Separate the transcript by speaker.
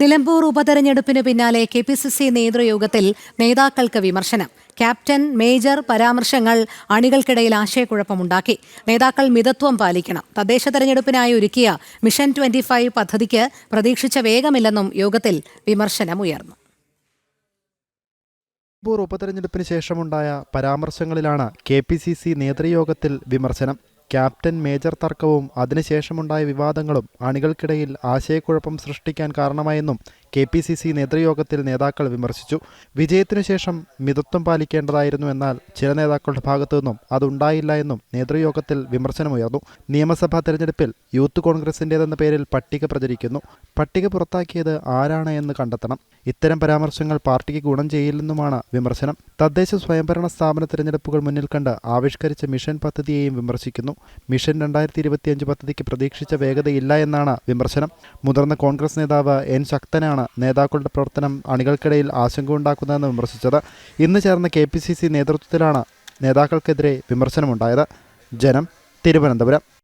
Speaker 1: നിലമ്പൂർ ഉപതെരഞ്ഞെടുപ്പിന് പിന്നാലെ K P C C നേതൃയോഗത്തിൽ നേതാക്കൾക്ക് വിമർശനം. ക്യാപ്റ്റൻ മേജർ പരാമർശങ്ങൾ അണികൾക്കിടയിൽ ആശയക്കുഴപ്പമുണ്ടാക്കി. നേതാക്കൾ മിതത്വം പാലിക്കണം. തദ്ദേശ തെരഞ്ഞെടുപ്പിനായി ഒരുക്കിയ മിഷൻ ട്വന്റി ഫൈവ് പദ്ധതിക്ക് പ്രതീക്ഷിച്ച വേഗമില്ലെന്നും യോഗത്തിൽ വിമർശനമുയർന്നു.
Speaker 2: നിലമ്പൂർ ഉപതെരഞ്ഞെടുപ്പിന് ശേഷമുണ്ടായ പരാമർശങ്ങളിലാണ് കെ പി സി സി നേതൃയോഗത്തിൽ വിമർശനം. ക്യാപ്റ്റൻ മേജർ തർക്കവും അതിനുശേഷമുണ്ടായ വിവാദങ്ങളും അണികൾക്കിടയിൽ ആശയക്കുഴപ്പം സൃഷ്ടിക്കാൻ കാരണമായെന്നും കെ പി സി സി നേതൃയോഗത്തിൽ നേതാക്കൾ വിമർശിച്ചു. വിജയത്തിനു ശേഷം മിതത്വം പാലിക്കേണ്ടതായിരുന്നു എന്നാൽ ചില നേതാക്കളുടെ ഭാഗത്തു നിന്നും അതുണ്ടായില്ല എന്നും നേതൃയോഗത്തിൽ വിമർശനമുയർന്നു നിയമസഭാ തെരഞ്ഞെടുപ്പിൽ യൂത്ത് കോൺഗ്രസിന്റേതെന്ന പേരിൽ പട്ടിക പ്രചരിക്കുന്നു. പട്ടിക പുറത്താക്കിയത് ആരാണ് എന്ന് കണ്ടെത്തണം. ഇത്തരം പരാമർശങ്ങൾ പാർട്ടിക്ക് ഗുണം ചെയ്യില്ലെന്നുമാണ് വിമർശനം. തദ്ദേശ സ്വയംഭരണ സ്ഥാപന തെരഞ്ഞെടുപ്പുകൾ മുന്നിൽ കണ്ട് ആവിഷ്കരിച്ച മിഷൻ പദ്ധതിയെയും വിമർശിക്കുന്നു. മിഷൻ രണ്ടായിരത്തി ഇരുപത്തിയഞ്ച് പദ്ധതിക്ക് പ്രതീക്ഷിച്ച വേഗതയില്ല എന്നാണ് വിമർശനം. മുതിർന്ന കോൺഗ്രസ് നേതാവ് എൻ ശക്തനാണ് നേതാക്കളുടെ പ്രവർത്തനം അണികൾക്കിടയിൽ ആശങ്ക ഉണ്ടാക്കുന്നതെന്ന് വിമർശിച്ചത്. ഇന്ന് ചേർന്ന കെ നേതൃത്വത്തിലാണ് നേതാക്കൾക്കെതിരെ വിമർശനമുണ്ടായത്. ജനം തിരുവനന്തപുരം.